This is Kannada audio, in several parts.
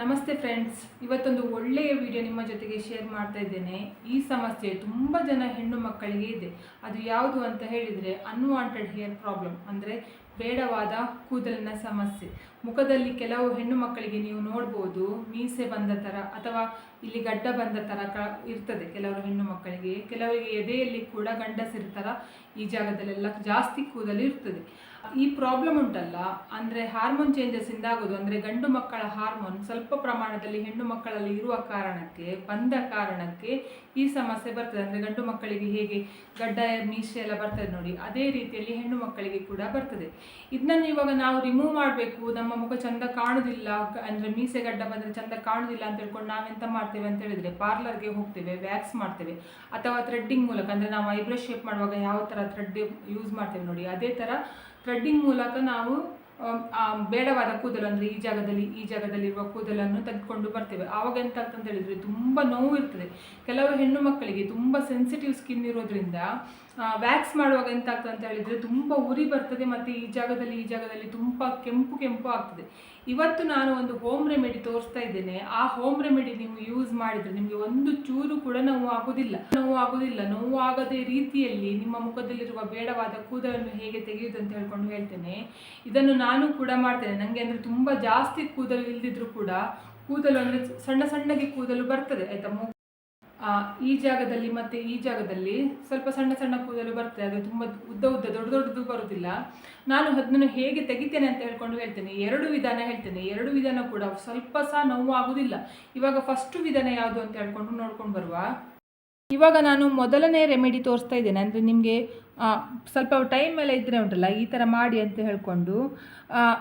ನಮಸ್ತೆ ಫ್ರೆಂಡ್ಸ್, ಇವತ್ತೊಂದು ಒಳ್ಳೆಯ ವಿಡಿಯೋ ನಿಮ್ಮ ಜೊತೆಗೆ ಶೇರ್ ಮಾಡ್ತಾ ಇದ್ದೇನೆ. ಈ ಸಮಸ್ಯೆ ತುಂಬ ಜನ ಹೆಣ್ಣು ಮಕ್ಕಳಿಗೆ ಇದೆ. ಅದು ಯಾವುದು ಅಂತ ಹೇಳಿದರೆ ಅನ್ವಾಂಟೆಡ್ ಹೇರ್ ಪ್ರಾಬ್ಲಮ್ ಅಂದರೆ ಬೇಡವಾದ ಕೂದಲಿನ ಸಮಸ್ಯೆ. ಮುಖದಲ್ಲಿ ಕೆಲವು ಹೆಣ್ಣು ಮಕ್ಕಳಿಗೆ ನೀವು ನೋಡ್ಬೋದು, ಮೀಸೆ ಬಂದ ಥರ ಅಥವಾ ಇಲ್ಲಿ ಗಡ್ಡ ಬಂದ ಥರ ಕ ಇರ್ತದೆ ಕೆಲವರು ಹೆಣ್ಣು ಮಕ್ಕಳಿಗೆ. ಕೆಲವರಿಗೆ ಎದೆಯಲ್ಲಿ ಕೂಡ ಗಂಡಸಿರ್ತಾರ ಈ ಜಾಗದಲ್ಲೆಲ್ಲ ಜಾಸ್ತಿ ಕೂದಲು ಇರ್ತದೆ. ಈ ಪ್ರಾಬ್ಲಮ್ ಉಂಟಲ್ಲ, ಅಂದರೆ ಹಾರ್ಮೋನ್ ಚೇಂಜಸ್ ಇಂದ ಆಗೋದು ಅಂದರೆ ಗಂಡು ಮಕ್ಕಳ ಹಾರ್ಮೋನ್ ಸ್ವಲ್ಪ ಪ್ರಮಾಣದಲ್ಲಿ ಹೆಣ್ಣು ಮಕ್ಕಳಲ್ಲಿ ಇರುವ ಕಾರಣಕ್ಕೆ, ಬಂದ ಕಾರಣಕ್ಕೆ ಈ ಸಮಸ್ಯೆ ಬರ್ತದೆ. ಅಂದರೆ ಗಂಡು ಮಕ್ಕಳಿಗೆ ಹೇಗೆ ಗಡ್ಡ, ಮೀಸೆ ಎಲ್ಲ ಬರ್ತದೆ ನೋಡಿ, ಅದೇ ರೀತಿಯಲ್ಲಿ ಹೆಣ್ಣು ಮಕ್ಕಳಿಗೆ ಕೂಡ ಬರ್ತದೆ. ಇದನ್ನು ಇವಾಗ ನಾವು ರಿಮೂವ್ ಮಾಡಬೇಕು, ನಮ್ಮ ಮುಖ ಚಂದ ಕಾಣುದಿಲ್ಲ ಅಂದ್ರೆ ಮೀಸೆ ಗಡ್ಡ ಬಂದರೆ ಚಂದ ಕಾಣುದಿಲ್ಲ ಅಂತ ಹೇಳ್ಕೊಂಡು ನಾವೆಂತ ಮಾಡ್ತೇವೆ ಅಂತ ಹೇಳಿದ್ರೆ ಪಾರ್ಲರ್ಗೆ ಹೋಗ್ತೇವೆ, ವ್ಯಾಕ್ಸ್ ಮಾಡ್ತೇವೆ, ಅಥವಾ ಥ್ರೆಡ್ಡಿಂಗ್ ಮೂಲಕ, ಅಂದರೆ ನಾವು ಐಬ್ರೋ ಶೇಪ್ ಮಾಡುವಾಗ ಯಾವ ಥರ ಥ್ರೆಡ್ ಯೂಸ್ ಮಾಡ್ತೇವೆ ನೋಡಿ, ಅದೇ ಥರ ಥ್ರೆಡ್ಡಿಂಗ್ ಮೂಲಕ ನಾವು ಬೇಡವಾದ ಕೂದಲು, ಅಂದರೆ ಈ ಜಾಗದಲ್ಲಿ, ಈ ಜಾಗದಲ್ಲಿರುವ ಕೂದಲನ್ನು ತೆಗೆದುಕೊಂಡು ಬರ್ತೇವೆ. ಆವಾಗ ಎಂತ ಆಗ್ತಂತ ಹೇಳಿದ್ರೆ ತುಂಬ ನೋವು ಇರ್ತದೆ. ಕೆಲವು ಹೆಣ್ಣು ಮಕ್ಕಳಿಗೆ ತುಂಬ ಸೆನ್ಸಿಟಿವ್ ಸ್ಕಿನ್ ಇರೋದ್ರಿಂದ ವ್ಯಾಕ್ಸ್ ಮಾಡುವಾಗ ಎಂತ ಆಗ್ತದೆ ಅಂತ ಹೇಳಿದ್ರೆ ತುಂಬ ಉರಿ ಬರ್ತದೆ ಮತ್ತು ಈ ಜಾಗದಲ್ಲಿ ಈ ಜಾಗದಲ್ಲಿ ತುಂಬ ಕೆಂಪು ಕೆಂಪು ಆಗ್ತದೆ. ಇವತ್ತು ನಾನು ಒಂದು ಹೋಮ್ ರೆಮಿಡಿ ತೋರಿಸ್ತಾ ಇದ್ದೇನೆ. ಆ ಹೋಮ್ ರೆಮಿಡಿ ನೀವು ಯೂಸ್ ಮಾಡಿದರೆ ನಿಮಗೆ ಒಂದು ಚೂರು ಕೂಡ ನೋವು ಆಗೋದಿಲ್ಲ. ನೋವು ಆಗೋದಿಲ್ಲ. ನೋವು ಆಗದೇ ರೀತಿಯಲ್ಲಿ ನಿಮ್ಮ ಮುಖದಲ್ಲಿರುವ ಬೇಡವಾದ ಕೂದಲನ್ನು ಹೇಗೆ ತೆಗೆಯುವುದು ಅಂತ ಹೇಳ್ಕೊಂಡು ಹೇಳ್ತೇನೆ. ಇದನ್ನು ನಾನು ಕೂಡ ಮಾಡ್ತೇನೆ. ನನಗೆ ಅಂದರೆ ತುಂಬ ಜಾಸ್ತಿ ಕೂದಲು ಇಲ್ದಿದ್ರೂ ಕೂಡ ಕೂದಲು ಅಂದರೆ ಸಣ್ಣ ಸಣ್ಣಗೆ ಕೂದಲು ಬರ್ತದೆ. ಆಯಿತಾ? ಈ ಜಾಗದಲ್ಲಿ ಮತ್ತೆ ಈ ಜಾಗದಲ್ಲಿ ಸ್ವಲ್ಪ ಸಣ್ಣ ಸಣ್ಣ ಕೂದಲು ಬರ್ತದೆ. ಅದು ತುಂಬ ಉದ್ದ ಉದ್ದ, ದೊಡ್ಡ ದೊಡ್ಡದು ಬರುವುದಿಲ್ಲ ನಾನು ಅದನ್ನು ಹೇಗೆ ತೆಗಿತೇನೆ ಅಂತ ಹೇಳ್ಕೊಂಡು ಹೇಳ್ತೇನೆ. ಎರಡು ವಿಧಾನ ಹೇಳ್ತೇನೆ. ಎರಡು ವಿಧಾನ ಕೂಡ ಸ್ವಲ್ಪ ಸಹ ನೋವು ಆಗುದಿಲ್ಲ. ಇವಾಗ ಫಸ್ಟ್ ವಿಧಾನ ಯಾವುದು ಅಂತ ಹೇಳ್ಕೊಂಡು ನೋಡ್ಕೊಂಡು ಬರುವ. ಇವಾಗ ನಾನು ಮೊದಲನೇ ರೆಮಿಡಿ ತೋರಿಸ್ತಾ ಇದ್ದೇನೆ. ಅಂದರೆ ನಿಮಗೆ ಸ್ವಲ್ಪ ಟೈಮ್ ಮೇಲೆ ಇದ್ದರೆ ಉಂಟಲ್ಲ, ಈ ಥರ ಮಾಡಿ ಅಂತ ಹೇಳಿಕೊಂಡು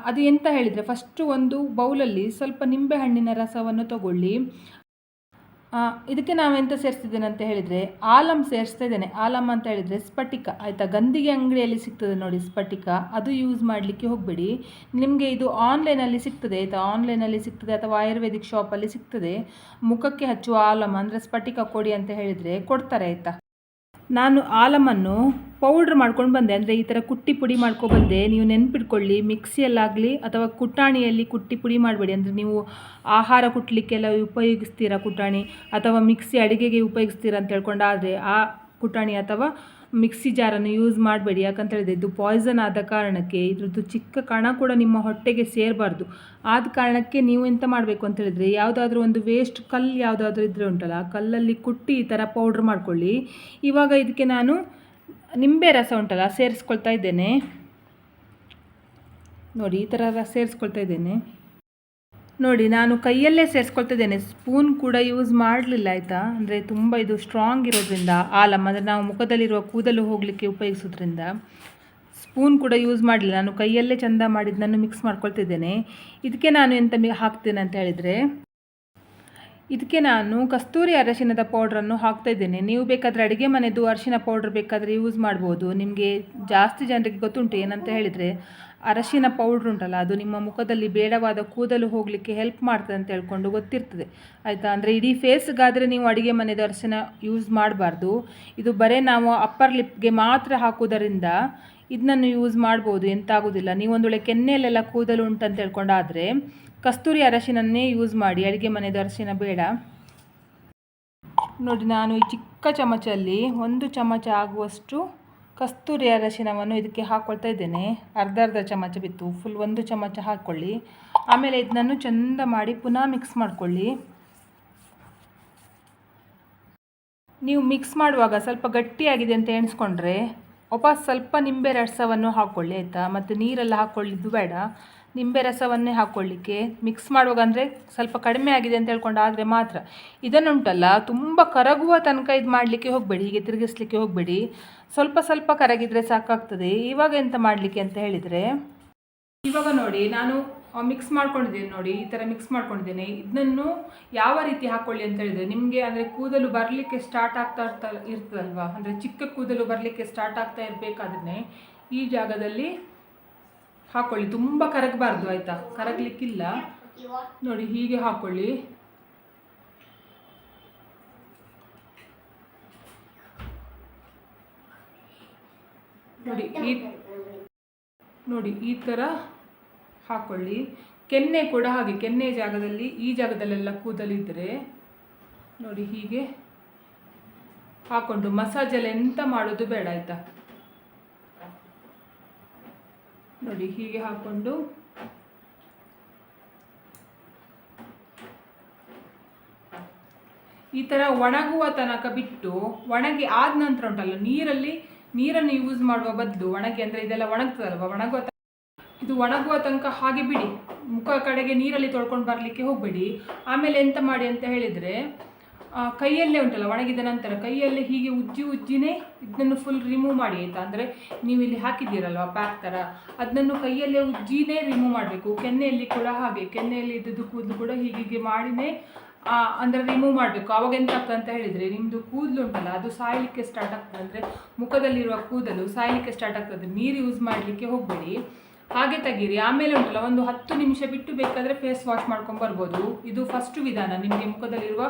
ಅದು ಎಂತ ಹೇಳಿದರೆ ಫಸ್ಟು ಒಂದು ಬೌಲಲ್ಲಿ ಸ್ವಲ್ಪ ನಿಂಬೆ ಹಣ್ಣಿನ ರಸವನ್ನು ತಗೊಳ್ಳಿ. ಇದಕ್ಕೆ ನಾವೆಂತ ಸೇರಿಸ್ತಿದ್ದೇನೆ ಅಂತ ಹೇಳಿದರೆ, ಆಲಂ ಸೇರಿಸ್ತಾ ಇದ್ದೇನೆ. ಆಲಂ ಅಂತ ಹೇಳಿದರೆ ಸ್ಫಟಿಕ. ಆಯಿತಾ? ಗಂದಿಗೆ ಅಂಗಡಿಯಲ್ಲಿ ಸಿಗ್ತದೆ ನೋಡಿ ಸ್ಫಟಿಕ. ಅದು ಯೂಸ್ ಮಾಡಲಿಕ್ಕೆ ಹೋಗಬೇಡಿ. ನಿಮಗೆ ಇದು ಆನ್ಲೈನಲ್ಲಿ ಸಿಗ್ತದೆ. ಆಯಿತಾ? ಆನ್ಲೈನಲ್ಲಿ ಸಿಗ್ತದೆ ಅಥವಾ ಆಯುರ್ವೇದಿಕ್ ಶಾಪಲ್ಲಿ ಸಿಗ್ತದೆ. ಮುಖಕ್ಕೆ ಹಚ್ಚುವ ಆಲಂ ಅಂದರೆ ಸ್ಫಟಿಕ ಕೊಡಿ ಅಂತ ಹೇಳಿದರೆ ಕೊಡ್ತಾರೆ, ಆಯಿತಾ? ನಾನು ಆಲಮನ್ನು ಪೌಡ್ರ್ ಮಾಡ್ಕೊಂಡು ಬಂದೆ. ಅಂದರೆ ಈ ಥರ ಕುಟ್ಟಿ ಪುಡಿ ಮಾಡ್ಕೊಬಂದೆ ನೀವು ನೆನ್ಪಿಟ್ಕೊಳ್ಳಿ, ಮಿಕ್ಸಿಯಲ್ಲಾಗಲಿ ಅಥವಾ ಕುಟ್ಟಾಣಿಯಲ್ಲಿ ಕುಟ್ಟಿ ಪುಡಿ ಮಾಡಬೇಡಿ. ಅಂದರೆ ನೀವು ಆಹಾರ ಕುಟ್ಟಲಿಕ್ಕೆಲ್ಲ ಉಪಯೋಗಿಸ್ತೀರಾ ಕುಟ್ಟಾಣಿ ಅಥವಾ ಮಿಕ್ಸಿ ಅಡುಗೆಗೆ ಉಪಯೋಗಿಸ್ತೀರಾ ಅಂತ ಹೇಳ್ಕೊಂಡು ಆದರೆ ಆ ಕುಟಾಣಿ ಅಥವಾ ಮಿಕ್ಸಿ ಜಾರನ್ನು ಯೂಸ್ ಮಾಡಬೇಡಿ. ಯಾಕಂತ ಹೇಳಿದ್ರೆ ಇದು ಪಾಯ್ಸನ್ ಆದ ಕಾರಣಕ್ಕೆ ಇದ್ರದ್ದು ಚಿಕ್ಕ ಕಣ ಕೂಡ ನಿಮ್ಮ ಹೊಟ್ಟೆಗೆ ಸೇರಬಾರ್ದು. ಆದ ಕಾರಣಕ್ಕೆ ನೀವು ಎಂತ ಮಾಡಬೇಕು ಅಂತ ಹೇಳಿದ್ರೆ ಯಾವುದಾದ್ರೂ ಒಂದು ವೇಸ್ಟ್ ಕಲ್ಲು ಯಾವುದಾದ್ರೂ ಇದ್ದರೆ ಉಂಟಲ್ಲ, ಆ ಕಲ್ಲಲ್ಲಿ ಕುಟ್ಟಿ ಈ ಥರ ಪೌಡ್ರ್ ಮಾಡ್ಕೊಳ್ಳಿ. ಇವಾಗ ಇದಕ್ಕೆ ನಾನು ನಿಂಬೆ ರಸ ಉಂಟಲ್ಲ, ಸೇರಿಸ್ಕೊಳ್ತಾ ಇದ್ದೇನೆ. ನೋಡಿ, ಈ ಥರ ರಸ ಸೇರಿಸ್ಕೊಳ್ತಾ ಇದ್ದೇನೆ. ನೋಡಿ, ನಾನು ಕೈಯಲ್ಲೇ ಸೇರಿಸ್ಕೊಳ್ತಿದ್ದೇನೆ. ಸ್ಪೂನ್ ಕೂಡ ಯೂಸ್ ಮಾಡಲಿಲ್ಲ, ಆಯಿತಾ? ಅಂದರೆ ತುಂಬ ಇದು ಸ್ಟ್ರಾಂಗ್ ಇರೋದ್ರಿಂದ ಆಲಮ್ ಅಂದರೆ ನಾವು ಮುಖದಲ್ಲಿರುವ ಕೂದಲು ಹೋಗಲಿಕ್ಕೆ ಉಪಯೋಗಿಸೋದ್ರಿಂದ ಸ್ಪೂನ್ ಕೂಡ ಯೂಸ್ ಮಾಡಲಿಲ್ಲ. ನಾನು ಕೈಯಲ್ಲೇ ಚಂದ ಮಾಡಿದ್ದನ್ನು ಮಿಕ್ಸ್ ಮಾಡ್ಕೊಳ್ತಿದ್ದೇನೆ. ಇದಕ್ಕೆ ನಾನು ಎಂತ ಹಾಕ್ತೇನೆ ಅಂತ ಹೇಳಿದರೆ, ಇದಕ್ಕೆ ನಾನು ಕಸ್ತೂರಿ ಅರಶಿನದ ಪೌಡ್ರನ್ನು ಹಾಕ್ತಾ ಇದ್ದೇನೆ. ನೀವು ಬೇಕಾದರೆ ಅಡುಗೆ ಮನೆದು ಅರಶಿನ ಪೌಡ್ರ್ ಬೇಕಾದರೆ ಯೂಸ್ ಮಾಡ್ಬೋದು. ನಿಮಗೆ ಜಾಸ್ತಿ ಜನರಿಗೆ ಗೊತ್ತುಂಟು ಏನಂತ ಹೇಳಿದರೆ ಅರಶಿನ ಪೌಡ್ರ್ ಉಂಟಲ್ಲ, ಅದು ನಿಮ್ಮ ಮುಖದಲ್ಲಿ ಬೇಡವಾದ ಕೂದಲು ಹೋಗಲಿಕ್ಕೆ ಹೆಲ್ಪ್ ಮಾಡ್ತದೆ ಅಂತ ಹೇಳ್ಕೊಂಡು ಗೊತ್ತಿರ್ತದೆ. ಆಯಿತಾ? ಅಂದರೆ ಇಡೀ ಫೇಸ್ಗಾದರೆ ನೀವು ಅಡುಗೆ ಮನೆದು ಅರಶಿನ ಯೂಸ್ ಮಾಡಬಾರ್ದು. ಇದು ಬರೀ ನಾವು ಅಪ್ಪರ್ ಲಿಪ್ಗೆ ಮಾತ್ರ ಹಾಕುವುದರಿಂದ ಇದನ್ನು ಯೂಸ್ ಮಾಡ್ಬೋದು, ಎಂತಾಗೋದಿಲ್ಲ. ನೀವೊಂದು ವೇಳೆ ಕೆನ್ನೆಯಲ್ಲೆಲ್ಲ ಕೂದಲು ಉಂಟಂತ ಹೇಳ್ಕೊಂಡಾದರೆ ಕಸ್ತೂರಿ ಅರಶಿನನ್ನೇ ಯೂಸ್ ಮಾಡಿ, ಅಡುಗೆ ಮನೆದು ಅರಶಿನ ಬೇಡ. ನೋಡಿ, ನಾನು ಈ ಚಿಕ್ಕ ಚಮಚಲ್ಲಿ ಒಂದು ಚಮಚ ಆಗುವಷ್ಟು ಕಸ್ತೂರಿ ಅರಶಿನವನ್ನು ಇದಕ್ಕೆ ಹಾಕ್ಕೊಳ್ತಾ ಇದ್ದೇನೆ. ಅರ್ಧ ಅರ್ಧ ಚಮಚ ಬಿತ್ತು. ಫುಲ್ ಒಂದು ಚಮಚ ಹಾಕ್ಕೊಳ್ಳಿ ಆಮೇಲೆ ಇದನ್ನು ಚೆಂದ ಮಾಡಿ ಪುನಃ ಮಿಕ್ಸ್ ಮಾಡಿಕೊಳ್ಳಿ. ನೀವು ಮಿಕ್ಸ್ ಮಾಡುವಾಗ ಸ್ವಲ್ಪ ಗಟ್ಟಿಯಾಗಿದೆ ಅಂತ ಎಣಿಸ್ಕೊಂಡ್ರೆ, ವಾಪಸ್ ಸ್ವಲ್ಪ ನಿಂಬೆ ರಸವನ್ನು ಹಾಕ್ಕೊಳ್ಳಿ ಆಯಿತಾ? ಮತ್ತು ನೀರೆಲ್ಲ ಹಾಕ್ಕೊಳ್ಳಿದ್ದು ಬೇಡ. ನಿಂಬೆ ರಸವನ್ನೇ ಹಾಕ್ಕೊಳ್ಳಿಕ್ಕೆ ಮಿಕ್ಸ್ ಮಾಡುವಾಗ ಅಂದರೆ ಸ್ವಲ್ಪ ಕಡಿಮೆ ಆಗಿದೆ ಅಂತ ಹೇಳ್ಕೊಂಡು ಆದರೆ ಮಾತ್ರ. ಇದನ್ನುಂಟಲ್ಲ, ತುಂಬ ಕರಗುವ ತನಕ ಇದು ಮಾಡಲಿಕ್ಕೆ ಹೋಗಬೇಡಿ, ಹೀಗೆ ತಿರುಗಿಸ್ಲಿಕ್ಕೆ ಹೋಗಬೇಡಿ. ಸ್ವಲ್ಪ ಸ್ವಲ್ಪ ಕರಗಿದರೆ ಸಾಕಾಗ್ತದೆ. ಇವಾಗ ಎಂತ ಮಾಡಲಿಕ್ಕೆ ಅಂತ ಹೇಳಿದರೆ, ಇವಾಗ ನೋಡಿ ನಾನು ಮಿಕ್ಸ್ ಮಾಡ್ಕೊಂಡಿದ್ದೀನಿ ನೋಡಿ, ಈ ಥರ ಮಿಕ್ಸ್ ಮಾಡ್ಕೊಂಡಿದ್ದೇನೆ. ಇದನ್ನು ಯಾವ ರೀತಿ ಹಾಕ್ಕೊಳ್ಳಿ ಅಂತ ಹೇಳಿದರೆ, ನಿಮಗೆ ಅಂದರೆ ಕೂದಲು ಬರಲಿಕ್ಕೆ ಸ್ಟಾರ್ಟ್ ಆಗ್ತಾ ಇರ್ತಾ ಇರ್ತದಲ್ವಾ? ಅಂದರೆ ಚಿಕ್ಕ ಕೂದಲು ಬರಲಿಕ್ಕೆ ಸ್ಟಾರ್ಟ್ ಆಗ್ತಾ ಇರಬೇಕಾದ್ರೆ ಈ ಜಾಗದಲ್ಲಿ ಹಾಕ್ಕೊಳ್ಳಿ ತುಂಬ ಕರಗಬಾರ್ದು, ಆಯಿತಾ? ಕರಗಲಿಕ್ಕಿಲ್ಲ. ನೋಡಿ, ಹೀಗೆ ಹಾಕ್ಕೊಳ್ಳಿ ನೋಡಿ, ಈ ನೋಡಿ, ಈ ಥರ ಹಾಕ್ಕೊಳ್ಳಿ ಕೆನ್ನೆ ಕೂಡ ಹಾಗೆ, ಕೆನ್ನೆ ಜಾಗದಲ್ಲಿ, ಈ ಜಾಗದಲ್ಲೆಲ್ಲ ಕೂದಲಿದ್ದರೆ ನೋಡಿ, ಹೀಗೆ ಹಾಕೊಂಡು ಮಸಾಜೆಲ್ಲ ಎಂತ ಮಾಡೋದು ಬೇಡ, ಆಯ್ತಾ? ನೋಡಿ, ಹೀಗೆ ಹಾಕೊಂಡು. ಈ ಥರ ಒಣಗುವ ತನಕ ಬಿಟ್ಟು ಒಣಗಿ ಆದ ನಂತರ ಉಂಟಲ್ಲ, ನೀರಲ್ಲಿ, ನೀರನ್ನು ಯೂಸ್ ಮಾಡುವ ಬದಲು ಒಣಗಿ ಅಂದರೆ ಇದೆಲ್ಲ ಒಣಗ್ತದಲ್ವ? ಒಣಗುವ ಇದು ಒಣಗುವ ತನಕ ಹಾಗೆ ಬಿಡಿ. ಮುಖ ಕಡೆಗೆ ನೀರಲ್ಲಿ ತೊಳ್ಕೊಂಡು ಬರಲಿಕ್ಕೆ ಹೋಗಬೇಡಿ. ಆಮೇಲೆ ಎಂತ ಮಾಡಿ ಅಂತ ಹೇಳಿದರೆ ಕೈಯಲ್ಲೇ ಉಂಟಲ್ಲ, ಒಣಗಿದ ನಂತರ ಕೈಯಲ್ಲೇ ಹೀಗೆ ಉಜ್ಜಿ ಉಜ್ಜಿನೇ ಇದನ್ನು ಫುಲ್ ರಿಮೂವ್ ಮಾಡಿ ಆಯಿತಾ? ಅಂದರೆ ನೀವು ಇಲ್ಲಿ ಹಾಕಿದ್ದೀರಲ್ವ ಪ್ಯಾಕ್ ಥರ, ಅದನ್ನು ಕೈಯಲ್ಲೇ ಉಜ್ಜಿನೇ ರಿಮೂವ್ ಮಾಡಬೇಕು. ಕೆನ್ನೆಯಲ್ಲಿ ಕೂಡ ಹಾಗೆ, ಕೆನ್ನೆಯಲ್ಲಿ ಇದ್ದದ್ದು ಕೂದಲು ಕೂಡ ಹೀಗೆ ಮಾಡಿನೇ ಅಂದರೆ ರಿಮೂವ್ ಮಾಡಬೇಕು. ಅವಾಗ ಎಂತ ಆಗ್ತದೆ ಅಂತ ಹೇಳಿದರೆ ನಿಮ್ಮದು ಕೂದಲು ಉಂಟಲ್ಲ, ಅದು ಸಾಯಲಿಕ್ಕೆ ಸ್ಟಾರ್ಟ್ ಆಗ್ತದೆ. ಅಂದರೆ ಮುಖದಲ್ಲಿರುವ ಕೂದಲು ಸಾಯಲಿಕ್ಕೆ ಸ್ಟಾರ್ಟ್ ಆಗ್ತದೆ. ನೀರು ಯೂಸ್ ಮಾಡಲಿಕ್ಕೆ ಹೋಗಬೇಡಿ. ಹಾಗೆ ತೆಗೀರಿ. ಆಮೇಲೆ ಉಂಟಲ್ಲ, ಒಂದು ಹತ್ತು ನಿಮಿಷ ಬಿಟ್ಟು ಬೇಕಾದರೆ ಫೇಸ್ ವಾಶ್ ಮಾಡ್ಕೊಂಡು ಬರ್ಬೋದು. ಇದು ಫಸ್ಟ್ ವಿಧಾನ. ನಿಮಗೆ ಮುಖದಲ್ಲಿರುವ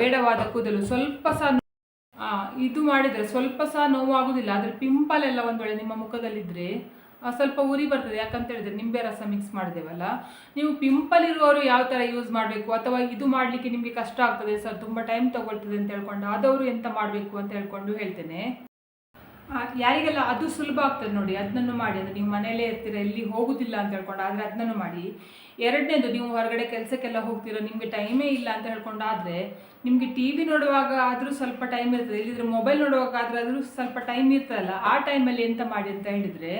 ಬೇಡವಾದ ಕೂದಲು ಸ್ವಲ್ಪ ಸಹ ಇದು ಮಾಡಿದರೆ ಸ್ವಲ್ಪ ಸಹ ನೋವಾಗುವುದಿಲ್ಲ ಆದರೆ ಪಿಂಪಲ್ ಎಲ್ಲ ಒಂದು ವೇಳೆ ನಿಮ್ಮ ಮುಖದಲ್ಲಿದ್ದರೆ ಸ್ವಲ್ಪ ಉರಿ ಬರ್ತದೆ. ಯಾಕಂತ ಹೇಳಿದ್ರೆ ನಿಂಬೆ ರಸ ಮಿಕ್ಸ್ ಮಾಡಿದೆವಲ್ಲ. ನೀವು ಪಿಂಪಲ್ ಇರುವವರು ಯಾವ ಥರ ಯೂಸ್ ಮಾಡಬೇಕು? ಅಥವಾ ಇದು ಮಾಡಲಿಕ್ಕೆ ನಿಮಗೆ ಕಷ್ಟ ಆಗ್ತದೆ ಸರ್? ತುಂಬ ಟೈಮ್ ತಗೊಳ್ತದೆ ಅಂತ ಹೇಳ್ಕೊಂಡು, ಆದವರು ಎಂತ ಮಾಡಬೇಕು ಅಂತ ಹೇಳ್ಕೊಂಡು ಹೇಳ್ತೇನೆ. ಯಾರಿಗೆಲ್ಲ ಅದು ಸುಲಭ ಆಗ್ತದೆ ನೋಡಿ ಅದನ್ನು ಮಾಡಿ ಅಂದರೆ ನೀವು ಮನೆಯಲ್ಲೇ ಇರ್ತೀರ, ಎಲ್ಲಿ ಹೋಗುದಿಲ್ಲ ಅಂತ ಹೇಳ್ಕೊಂಡು, ಆದರೆ ಅದನ್ನು ಮಾಡಿ. ಎರಡನೇದು, ನೀವು ಹೊರಗಡೆ ಕೆಲಸಕ್ಕೆಲ್ಲ ಹೋಗ್ತೀರ, ನಿಮಗೆ ಟೈಮೇ ಇಲ್ಲ ಅಂತ ಹೇಳ್ಕೊಂಡು ಆದರೆ, ನಿಮಗೆ ಟಿ ವಿ ನೋಡುವಾಗ ಆದರೂ ಸ್ವಲ್ಪ ಟೈಮ್ ಇರ್ತದೆ ಇಲ್ಲಿದ್ರೆ ಮೊಬೈಲ್ ನೋಡುವಾಗ ಆದರೆ ಆದರೂ ಸ್ವಲ್ಪ ಟೈಮ್ ಇರ್ತದಲ್ಲ, ಆ ಟೈಮಲ್ಲಿ ಎಂತ ಮಾಡಿ ಅಂತ ಹೇಳಿದರೆ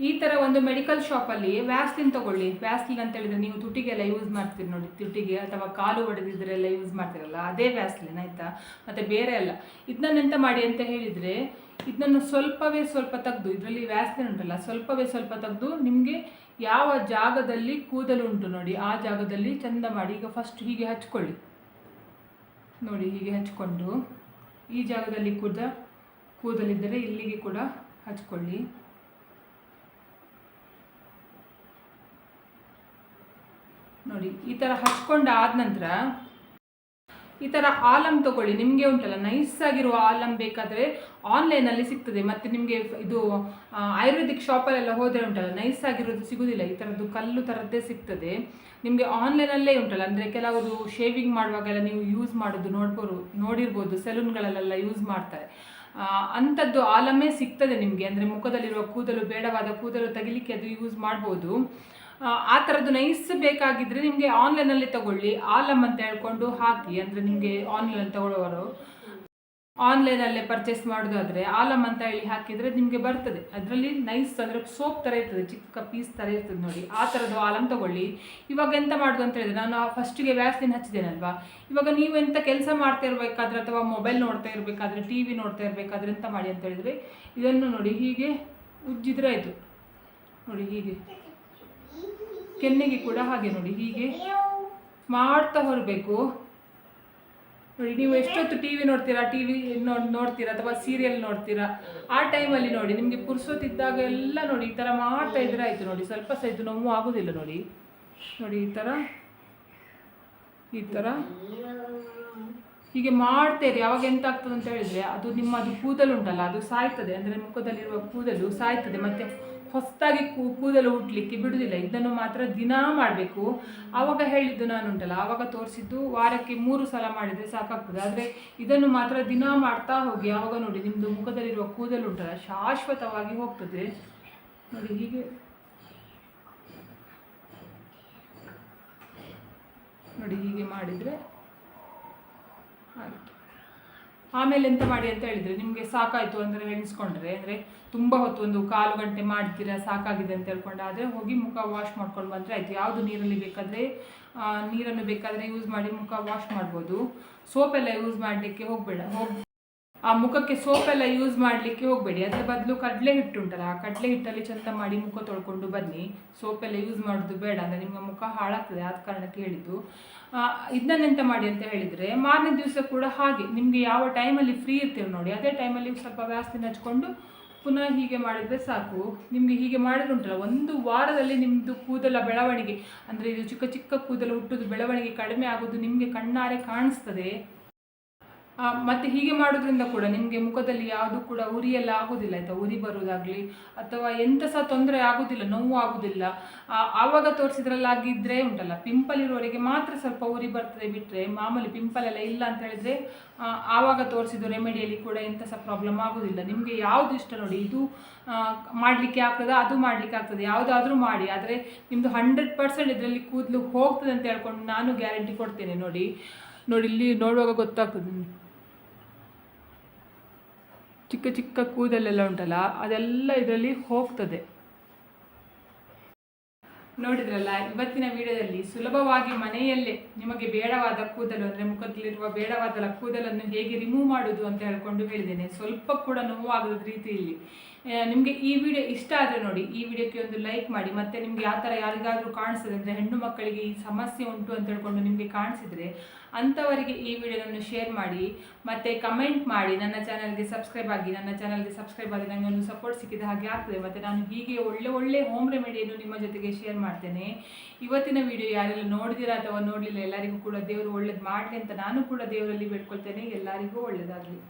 ಈ ಥರ ಒಂದು ಮೆಡಿಕಲ್ ಶಾಪಲ್ಲಿ ವ್ಯಾಸ್ಲಿನ್ ತಗೊಳ್ಳಿ. ವ್ಯಾಸ್ಲಿನ್ ಅಂತ ಹೇಳಿದ್ರೆ ನೀವು ತುಟಿಗೆಲ್ಲ ಯೂಸ್ ಮಾಡ್ತೀರಿ ನೋಡಿ. ತುಟಿಗೆ ಅಥವಾ ಕಾಲು ಹೊಡೆದಿದ್ರೆಲ್ಲ ಯೂಸ್ ಮಾಡ್ತೀರಲ್ಲ, ಅದೇ ವ್ಯಾಸ್ಲಿನ್ ಆಯಿತಾ? ಮತ್ತು ಬೇರೆ ಅಲ್ಲ. ಇದನ್ನೆಂತ ಮಾಡಿ ಅಂತ ಹೇಳಿದರೆ ಇದನ್ನು ಸ್ವಲ್ಪವೇ ಸ್ವಲ್ಪ ತೆಗೆದು, ಇದರಲ್ಲಿ ವ್ಯಾಸ್ಲಿನ್ ಉಂಟಲ್ಲ, ಸ್ವಲ್ಪವೇ ಸ್ವಲ್ಪ ತೆಗೆದು ನಿಮಗೆ ಯಾವ ಜಾಗದಲ್ಲಿ ಕೂದಲು ಉಂಟು ನೋಡಿ, ಆ ಜಾಗದಲ್ಲಿ ಚಂದ ಮಾಡಿ ಈಗ ಫಸ್ಟ್ ಹೀಗೆ ಹಚ್ಕೊಳ್ಳಿ. ನೋಡಿ, ಹೀಗೆ ಹಚ್ಕೊಂಡು ಈ ಜಾಗದಲ್ಲಿ ಕೂಡ ಕೂದಲಿದ್ದರೆ ಇಲ್ಲಿಗೆ ಕೂಡ ಹಚ್ಕೊಳ್ಳಿ. ನೋಡಿ, ಈ ಥರ ಹಚ್ಕೊಂಡು ಆದ ನಂತರ ಈ ಥರ ಆಲಮ್ ತಗೊಳ್ಳಿ. ನಿಮಗೆ ಉಂಟಲ್ಲ ನೈಸ್ ಆಗಿರುವ ಆಲಮ್ ಬೇಕಾದರೆ ಆನ್ಲೈನಲ್ಲಿ ಸಿಗ್ತದೆ. ಮತ್ತು ನಿಮಗೆ ಇದು ಆಯುರ್ವೇದಿಕ್ ಶಾಪಲ್ಲೆಲ್ಲ ಹೋದರೆ ಉಂಟಲ್ಲ ನೈಸ್ ಆಗಿರೋದು ಸಿಗೋದಿಲ್ಲ. ಈ ಥರದ್ದು ಕಲ್ಲು ಥರದ್ದೇ ಸಿಗ್ತದೆ. ನಿಮಗೆ ಆನ್ಲೈನಲ್ಲೇ ಉಂಟಲ್ಲ, ಅಂದರೆ ಕೆಲವರು ಶೇವಿಂಗ್ ಮಾಡುವಾಗೆಲ್ಲ ನೀವು ಯೂಸ್ ಮಾಡೋದು ನೋಡ್ಬೋದು, ನೋಡಿರ್ಬೋದು ಸೆಲೂನ್ಗಳಲ್ಲೆಲ್ಲ ಯೂಸ್ ಮಾಡ್ತಾರೆ. ಅಂಥದ್ದು ಆಲಮೇ ಸಿಗ್ತದೆ ನಿಮಗೆ. ಅಂದರೆ ಮುಖದಲ್ಲಿರುವ ಕೂದಲು, ಬೇಡವಾದ ಕೂದಲು ತೆಗಿಲಿಕ್ಕೆ ಅದು ಯೂಸ್ ಮಾಡ್ಬೋದು. ಆ, ಥರದ್ದು ನೈಸ್ ಬೇಕಾಗಿದ್ದರೆ ನಿಮಗೆ ಆನ್ಲೈನಲ್ಲಿ ತಗೊಳ್ಳಿ. ಆಲಮ್ ಅಂತ ಹೇಳ್ಕೊಂಡು ಹಾಕಿ ಅಂದರೆ ನಿಮಗೆ ಆನ್ಲೈನಲ್ಲಿ ತಗೊಳ್ಳೋರು. ಆನ್ಲೈನಲ್ಲೇ ಪರ್ಚೇಸ್ ಮಾಡೋದಾದರೆ ಆಲಮ್ ಅಂತ ಹೇಳಿ ಹಾಕಿದರೆ ನಿಮಗೆ ಬರ್ತದೆ. ಅದರಲ್ಲಿ ನೈಸ್ ಅಂದರೆ ಸೋಪ್ ಥರ ಇರ್ತದೆ ಚಿಕ್ಕ ಪೀಸ್ ಥರ ಇರ್ತದೆ ನೋಡಿ. ಆ ಥರದ್ದು ಆಲಮ್ ತಗೊಳ್ಳಿ. ಇವಾಗ ಎಂತ ಮಾಡೋದು ಅಂತ ಹೇಳಿದ್ರೆ ನಾನು ಫಸ್ಟಿಗೆ ವ್ಯಾಕ್ಸಿನ್ ಹಚ್ಚಿದ್ದೇನಲ್ವಾ ಇವಾಗ ನೀವು ಎಂಥ ಕೆಲಸ ಮಾಡ್ತಾ ಇರಬೇಕಾದ್ರೆ ಅಥವಾ ಮೊಬೈಲ್ ನೋಡ್ತಾ ಇರಬೇಕಾದ್ರೆ ಟಿ ವಿ ನೋಡ್ತಾ ಇರಬೇಕಾದ್ರೆ ಎಂತ ಮಾಡಿ ಅಂತ ಹೇಳಿದರೆ ಇದನ್ನು ನೋಡಿ ಹೀಗೆ ಉಜ್ಜಿದ್ರೆ ಆಯಿತು. ನೋಡಿ ಹೀಗೆ. ಕೆನ್ನೆಗೆ ಕೂಡ ಹಾಗೆ ನೋಡಿ, ಹೀಗೆ ಮಾಡ್ತಾ ಹೊರಬೇಕು ನೋಡಿ, ನೀವು ಎಷ್ಟೊತ್ತು ಟಿ ವಿ ನೋಡ್ತೀರಾ ಟಿ ವಿ ನೋಡ್ತೀರಾ ಅಥವಾ ಸೀರಿಯಲ್ ನೋಡ್ತೀರಾ? ಆ ಟೈಮಲ್ಲಿ ನೋಡಿ, ನಿಮಗೆ ಪುರ್ಸೊತ್ತಿದ್ದಾಗ ಎಲ್ಲ ನೋಡಿ, ಈ ಥರ ಮಾಡ್ತಾ ಇದ್ರೆ ಆಯಿತು ನೋಡಿ, ಸ್ವಲ್ಪ ಸಹ ಇದು ನೋವು ಆಗೋದಿಲ್ಲ ನೋಡಿ. ನೋಡಿ, ಈ ಥರ ಈ ಥರ ಹೀಗೆ ಮಾಡ್ತೇರಿ ಯಾವಾಗ ಎಂತ ಆಗ್ತದೆ ಅಂತ ಹೇಳಿದರೆ, ಅದು ನಿಮ್ಮ ಅದು ಕೂದಲು ಉಂಟಲ್ಲ, ಅದು ಸಾಯ್ತದೆ. ಅಂದರೆ ಮುಖದಲ್ಲಿರುವ ಕೂದಲು ಸಾಯ್ತದೆ. ಮತ್ತು ಹೊಸದಾಗಿ ಕೂದಲು ಹುಟ್ಟಲಿಕ್ಕೆ ಬಿಡುವುದಿಲ್ಲ ಇದನ್ನು ಮಾತ್ರ ದಿನಾ ಮಾಡಬೇಕು. ಆವಾಗ ಹೇಳಿದ್ದು ನಾನು ಉಂಟಲ್ಲ, ಆವಾಗ ತೋರಿಸಿದ್ದು ವಾರಕ್ಕೆ ಮೂರು ಸಲ ಮಾಡಿದರೆ ಸಾಕಾಗ್ತದೆ. ಆದರೆ ಇದನ್ನು ಮಾತ್ರ ದಿನಾ ಮಾಡ್ತಾ ಹೋಗಿ, ಆವಾಗ ನೋಡಿ ನಿಮ್ಮದು ಮುಖದಲ್ಲಿರುವ ಕೂದಲು ಉಂಟಲ್ಲ, ಶಾಶ್ವತವಾಗಿ ಹೋಗ್ತದೆ. ನೋಡಿ ಹೀಗೆ. ನೋಡಿ ಹೀಗೆ ಮಾಡಿದರೆ ಆಯಿತು. ಆಮೇಲೆ ಎಂತ ಮಾಡಿ ಅಂತ ಹೇಳಿದರೆ ನಿಮಗೆ ಸಾಕಾಯಿತು ಅಂದರೆ ಎಣಿಸ್ಕೊಂಡ್ರೆ, ಅಂದರೆ ತುಂಬ ಹೊತ್ತು ಒಂದು ಕಾಲು ಗಂಟೆ ಮಾಡ್ತೀರಾ, ಸಾಕಾಗಿದೆ ಅಂತ ಹೇಳ್ಕೊಂಡು, ಆದರೆ ಹೋಗಿ ಮುಖ ವಾಶ್ ಮಾಡ್ಕೊಂಡು ಬಂದರೆ ಆಯಿತು. ಯಾವುದು ನೀರಲ್ಲಿ ಬೇಕಾದರೆ ನೀರನ್ನು ಬೇಕಾದರೆ ಯೂಸ್ ಮಾಡಿ ಮುಖ ವಾಶ್ ಮಾಡ್ಬೋದು. ಸೋಪೆಲ್ಲ ಯೂಸ್ ಮಾಡಲಿಕ್ಕೆ ಹೋಗಬೇಡ, ಹೋಗಿ ಆ ಮುಖಕ್ಕೆ ಸೋಪೆಲ್ಲ ಯೂಸ್ ಮಾಡಲಿಕ್ಕೆ ಹೋಗಬೇಡಿ. ಅದರ ಬದಲು ಕಡಲೆ ಹಿಟ್ಟು ಉಂಟಲ್ಲ ಆ ಕಡಲೆ ಹಿಟ್ಟಲ್ಲಿ ಚಂದ ಮಾಡಿ ಮುಖ ತೊಳ್ಕೊಂಡು ಬನ್ನಿ. ಸೋಪೆಲ್ಲ ಯೂಸ್ ಮಾಡೋದು ಬೇಡ, ಅಂದರೆ ನಿಮ್ಮ ಮುಖ ಹಾಳಾಗ್ತದೆ ಆದ ಕಾರಣಕ್ಕೆ ಹೇಳಿದ್ದು. ಇದನ್ನೆಂತ ಮಾಡಿ ಅಂತ ಹೇಳಿದರೆ, ಮಾರನೇ ದಿವಸ ಕೂಡ ಹಾಗೆ. ನಿಮಗೆ ಯಾವ ಟೈಮಲ್ಲಿ ಫ್ರೀ ಇರ್ತೀವಿ ನೋಡಿ, ಅದೇ ಟೈಮಲ್ಲಿ ಸ್ವಲ್ಪ ವ್ಯಾಸ್ತಿನ ಹಚ್ಕೊಂಡು ಪುನಃ ಹೀಗೆ ಮಾಡಿದರೆ ಸಾಕು. ನಿಮಗೆ ಹೀಗೆ ಮಾಡಿದ್ರೆ ಉಂಟಲ್ಲ ಒಂದು ವಾರದಲ್ಲಿ ನಿಮ್ಮದು ಕೂದಲ ಬೆಳವಣಿಗೆ, ಅಂದರೆ ಇದು ಚಿಕ್ಕ ಚಿಕ್ಕ ಕೂದಲು ಹುಟ್ಟೋದು ಬೆಳವಣಿಗೆ ಕಡಿಮೆ ಆಗೋದು ನಿಮಗೆ ಕಣ್ಣಾರೆ ಕಾಣಿಸ್ತದೆ. ಮತ್ತೆ ಹೀಗೆ ಮಾಡೋದ್ರಿಂದ ಕೂಡ ನಿಮಗೆ ಮುಖದಲ್ಲಿ ಯಾವುದು ಕೂಡ ಉರಿಯೆಲ್ಲ ಆಗೋದಿಲ್ಲ, ಆಯಿತಾ? ಉರಿ ಬರೋದಾಗಲಿ, ಅಥವಾ ಎಂಥ ಸಹ ತೊಂದರೆ ಆಗೋದಿಲ್ಲ, ನೋವು ಆಗೋದಿಲ್ಲ. ಆವಾಗ ತೋರಿಸಿದ್ರಲ್ಲಾಗಿದ್ದರೆ ಉಂಟಲ್ಲ ಪಿಂಪಲ್ ಇರೋರಿಗೆ ಮಾತ್ರ ಸ್ವಲ್ಪ ಉರಿ ಬರ್ತದೆ ಬಿಟ್ಟರೆ ಮಾಮೂಲಿ ಪಿಂಪಲ್ ಎಲ್ಲ ಇಲ್ಲ ಅಂತ ಹೇಳಿದ್ರೆ ಆವಾಗ ತೋರಿಸಿದ ರೆಮಿಡಿಯಲ್ಲಿ ಕೂಡ ಎಂಥ ಸಹ ಪ್ರಾಬ್ಲಮ್ ಆಗೋದಿಲ್ಲ. ನಿಮಗೆ ಯಾವುದು ಇಷ್ಟ ನೋಡಿ, ಇದು ಮಾಡಲಿಕ್ಕೆ ಆಗ್ತದೆ, ಅದು ಮಾಡಲಿಕ್ಕೆ ಆಗ್ತದೆ, ಯಾವುದಾದ್ರೂ ಮಾಡಿ, ಆದರೆ ನಿಮ್ಮದು ಹಂಡ್ರೆಡ್ ಪರ್ಸೆಂಟ್ ಇದರಲ್ಲಿ ಕೂದಲು ಹೋಗ್ತದೆ ಅಂತ ಹೇಳ್ಕೊಂಡು ನಾನು ಗ್ಯಾರಂಟಿ ಕೊಡ್ತೇನೆ ನೋಡಿ. ನೋಡಿ, ಇಲ್ಲಿ ನೋಡುವಾಗ ಗೊತ್ತಾಗ್ತದೆ. ಚಿಕ್ಕ ಚಿಕ್ಕ ಕೂದಲೆಲ್ಲ ಉಂಟಲ್ಲ, ಅದೆಲ್ಲ ಇದರಲ್ಲಿ ಹೋಗ್ತದೆ. ನೋಡಿದ್ರಲ್ಲ, ಇವತ್ತಿನ ವಿಡಿಯೋದಲ್ಲಿ ಸುಲಭವಾಗಿ ಮನೆಯಲ್ಲೇ ನಿಮಗೆ ಬೇಡವಾದ ಕೂದಲು, ಅಂದರೆ ಮುಖದಲ್ಲಿರುವ ಬೇಡವಾದ ಕೂದಲನ್ನು ಹೇಗೆ ರಿಮೂವ್ ಮಾಡೋದು ಅಂತ ಹೇಳ್ಕೊಂಡು ಹೇಳಿದ್ದೇನೆ. ಸ್ವಲ್ಪ ಕೂಡ ನೋವಾಗದ ರೀತಿಯಲ್ಲಿ ನಿಮಗೆ ಈ ವಿಡಿಯೋ ಇಷ್ಟ ಆದರೆ ನೋಡಿ, ಈ ವಿಡಿಯೋಕ್ಕೆ ಒಂದು ಲೈಕ್ ಮಾಡಿ, ಮತ್ತು ನಿಮಗೆ ಆ ಥರ ಯಾರಿಗಾದರೂ ಕಾಣಿಸ್ತದೆ ಅಂದರೆ ಹೆಣ್ಣು ಮಕ್ಕಳಿಗೆ ಈ ಸಮಸ್ಯೆ ಉಂಟು ಅಂತ ಹೇಳ್ಕೊಂಡು ನಿಮಗೆ ಕಾಣಿಸಿದರೆ, ಅಂಥವರಿಗೆ ಈ ವಿಡಿಯೋವನ್ನು ಶೇರ್ ಮಾಡಿ, ಮತ್ತು ಕಮೆಂಟ್ ಮಾಡಿ, ನನ್ನ ಚಾನಲ್ಗೆ ಸಬ್ಸ್ಕ್ರೈಬ್ ಆಗಿ, ನನ್ನ ಚಾನಲ್ಗೆ ಸಬ್ಸ್ಕ್ರೈಬ್ ಆಗಿ ಒಂದು ಸಪೋರ್ಟ್ ಸಿಕ್ಕಿದ ಹಾಗೆ ಆಗ್ತದೆ. ಮತ್ತು ನಾನು ಹೀಗೆ ಒಳ್ಳೆ ಒಳ್ಳೆ ಹೋಮ್ ರೆಮಿಡಿಯನ್ನು ನಿಮ್ಮ ಜೊತೆಗೆ ಶೇರ್ ಮಾಡ್ತೇನೆ. ಇವತ್ತಿನ ವಿಡಿಯೋ ಯಾರೆಲ್ಲ ನೋಡಿದಿರಾ ಅಥವಾ ನೋಡಲಿಲ್ಲ, ಎಲ್ಲರಿಗೂ ಕೂಡ ದೇವರು ಒಳ್ಳೇದು ಮಾಡಲಿ ಅಂತ ನಾನು ಕೂಡ ದೇವರಲ್ಲಿ ಬೇಡ್ಕೊಳ್ತೇನೆ. ಎಲ್ಲರಿಗೂ ಒಳ್ಳೆಯದಾಗಲಿ